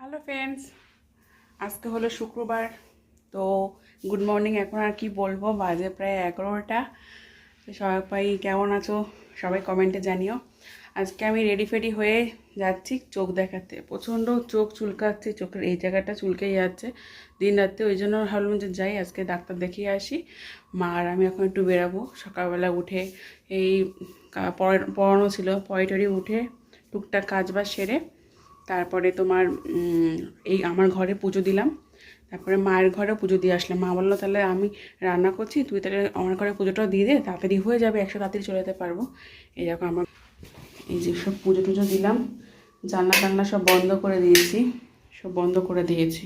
Hello friends আজকে হলো শুক্রবার, তো গুড মর্নিং এখন আর কি বলব? বাজে প্রায় এগারোটা। সবাই কেমন আছো? সবাই কমেন্টে জানিও। আজকে আমি রেডি ফেডি হয়ে যাচ্ছি চোখ দেখাতে। প্রচণ্ড চোখ চুলকাচ্ছে, চোখের এই জায়গাটা চুলকেই যাচ্ছে। দিন রাত্রে ওই জন্য ভাবলাম যে যাই, আজকে ডাক্তার দেখিয়ে আসি। মা আর আমি এখন একটু বেরাবো। সকালবেলা উঠে এই পড়ানো ছিল টড়ি উঠে টুকটাক কাজ বাজ সেরে তারপরে তোমার এই আমার ঘরে পুজো দিলাম। তারপরে মায়ের ঘরে পুজো দিয়ে আসলাম। মা বলল, তাহলে আমি রান্না করছি, তুই তাহলে আমার ঘরে পুজোটাও দিয়ে দে, তাড়াতাড়ি হয়ে যাবে, একশো তাড়াতাড়ি চলে যেতে পারব। এই দেখো আমার, এই যে সব পুজো টুজো দিলাম, জানলা টান্না সব বন্ধ করে দিয়েছি, সব বন্ধ করে দিয়েছি।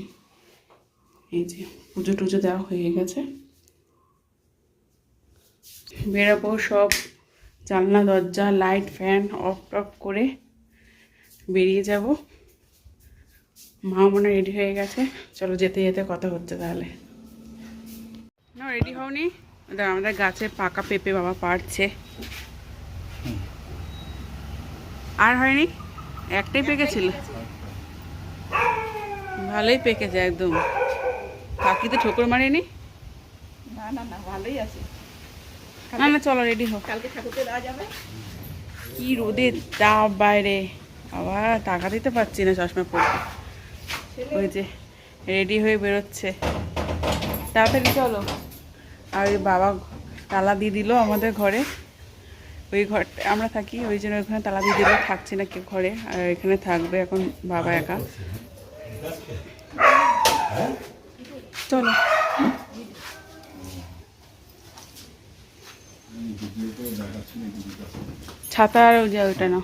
এই যে পুজো টুজো দেওয়া হয়ে গেছে। বেরাবো সব, জানলা, দরজা, লাইট, ফ্যান অফ টফ করে বেরিয়ে যাব। মা মনে রেডি হয়ে গেছে। চলো যেতে যেতে কথা হচ্ছে তাহলে। না রেডি হওনি? আমাদের গাছে পাকা পেঁপে বাবা পাড়ছে। আর হয়নি? একটাই পেকেছিল ভালোই পেকেছে একদম। কাকি তো ঠোকর মারেনি? না না না ভালোই আছে। না না চলো রেডি হোক কালকে ঠাকুরকে দেওয়া যাবে। কি রোদের তাপ বাইরে। আবার টাকা দিতে পারছি না চশমা পরতে। ওই যে রেডি হয়ে বেরোচ্ছে। তাড়াতাড়ি চলো। আর ওই বাবা তালা দিয়ে দিল আমাদের ঘরে। ওই ঘরটা, আমরা থাকি, ওই জন্য ওইখানে তালা দিয়ে দিল, থাকছি না কেউ ঘরে। আর এখানে থাকবে এখন বাবা একা। চলো। ছাতা আর ওই যে ওইটা নাও।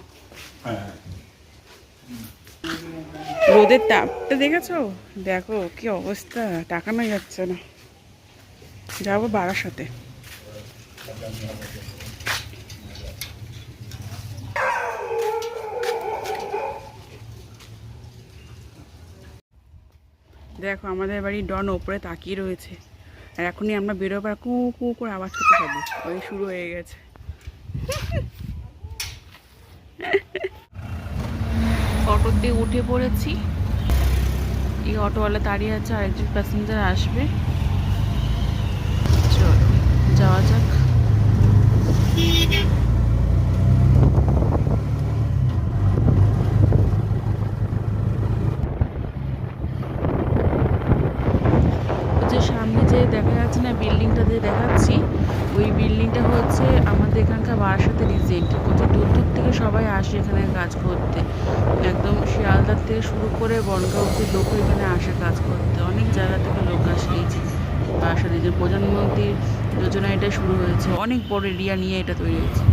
রোদের তাপটা দেখেছ? দেখো কি অবস্থা টাকানো যাচ্ছে না। যাব বাড়ার সাথে। দেখো, আমাদের বাড়ি ডন ওপরে তাকিয়ে রয়েছে। আর এখনই আমরা বেরোবার কু কু করে আওয়াজ করতে পাবো ওই শুরু হয়ে গেছে। অটোতে উঠে পড়েছি। এই অটোওয়ালা দাঁড়িয়ে আছে আর একজন প্যাসেঞ্জার আসবে যাওয়া যাক। যে সামনে যে দেখা যাচ্ছে না বিল্ডিংটা যে দেখাচ্ছি, ওই বিল্ডিংটা হচ্ছে আমাদের এখানকার বারাসাতে রিজেন্ট কত দূর দূর থেকে সবাই আসে এখানে কাজ করতে। একদম শিয়ালদার থেকে শুরু করে বনগাঁ অব্দি লোক এখানে আসে কাজ করতে। অনেক জায়গা থেকে লোক আসে এই যে বারাসাত। রিজেন্ট প্রধানমন্ত্রীর যোজনা এটা শুরু হয়েছে। অনেক বড় এরিয়া নিয়ে এটা তৈরি হয়েছে।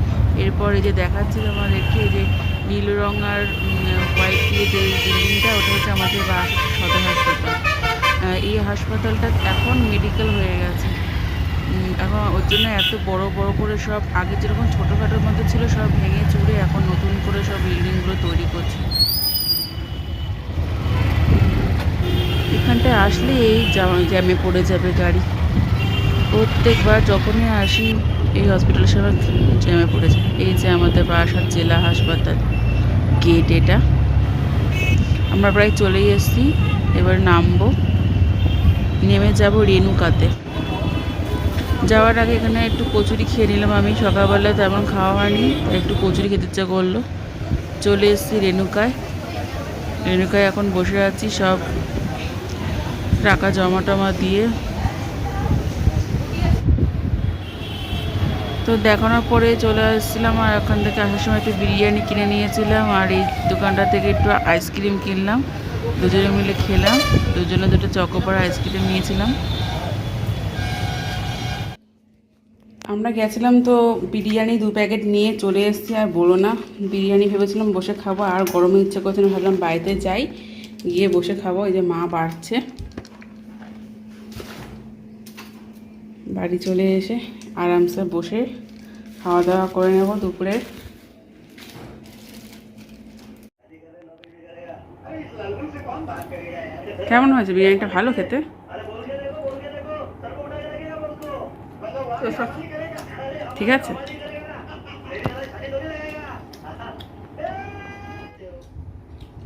এরপরে যে দেখাচ্ছে তোমাদেরকে যে নীল রং আর হোয়াইট দিয়ে যে বিল্ডিংটা ওটা হচ্ছে আমাদের বারাসাত সদর হাসপাতাল। এই হাসপাতালটা এখন মেডিকেল হয়ে গেছে। এখন ওর জন্য এত বড় বড় করে সব, আগে যেরকম ছোটোখাটোর মধ্যে ছিল সব ভেঙে চুড়ে এখন নতুন করে সব বিল্ডিংগুলো তৈরি করছে। এখানটায় আসলে এই জ্যামে পড়ে যাবে গাড়ি। প্রত্যেকবার যখনই আসি, এই হসপিটালের সময় জ্যামে পড়ে যায়। এই যে আমাদের বারাসাত জেলা হাসপাতাল গেট এটা। আমরা প্রায় চলেই এসেছি, এবার নামবো। নেমে যাব রেণুকাতে। যাওয়ার আগে এখানে একটু কচুরি খেয়ে নিলাম আমি। সকালবেলা তেমন খাওয়া হয়নি, একটু কচুরি খেতে ইচ্ছা করল। চলে এসেছি রেণুকায়। রেণুকায় এখন বসে আছি সব টাকা জমা টমা দিয়ে। তো দেখানোর পরে চলে আসছিলাম আর ওখান থেকে আসার সময় একটু বিরিয়ানি কিনে নিয়েছিলাম আর এই দোকানটা থেকে একটু আইসক্রিম কিনলাম। দুজনে মিলে খেলাম। দুজনে দুটো চকোপার আইসক্রিম নিয়েছিলাম। আমরা গেছিলাম তো বিরিয়ানি দু প্যাকেট নিয়ে চলে এসেছি, আর বলো না, বিরিয়ানি ভেবেছিলাম বসে খাব, আর গরমে ইচ্ছে করছিল ভাবলাম বাড়িতে যাই, গিয়ে বসে খাব, এই যে মা বাড়ছে। বাড়ি চলে এসে আরামসে বসে খাওয়া দাওয়া করে নেব দুপুরের কেমন হয়েছে বিরিয়ানিটা? ভালো খেতে? ঠিক আছে?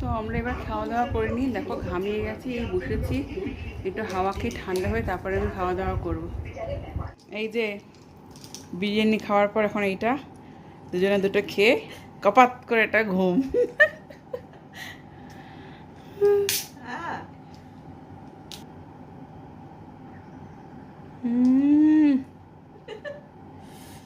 তো আমরা এবার খাওয়া দাওয়া করে নিই। দেখো ঘামিয়ে গেছি এই বসেছি। একটু হাওয়া খেয়ে ঠান্ডা হয়ে তারপরে আমি খাওয়া দাওয়া করব। এই যে বিরিয়ানি খাওয়ার পর এখন এইটা। দুজনে দুটো খেয়ে কপাত করে একটা ঘুম। হ্যাঁ হুম।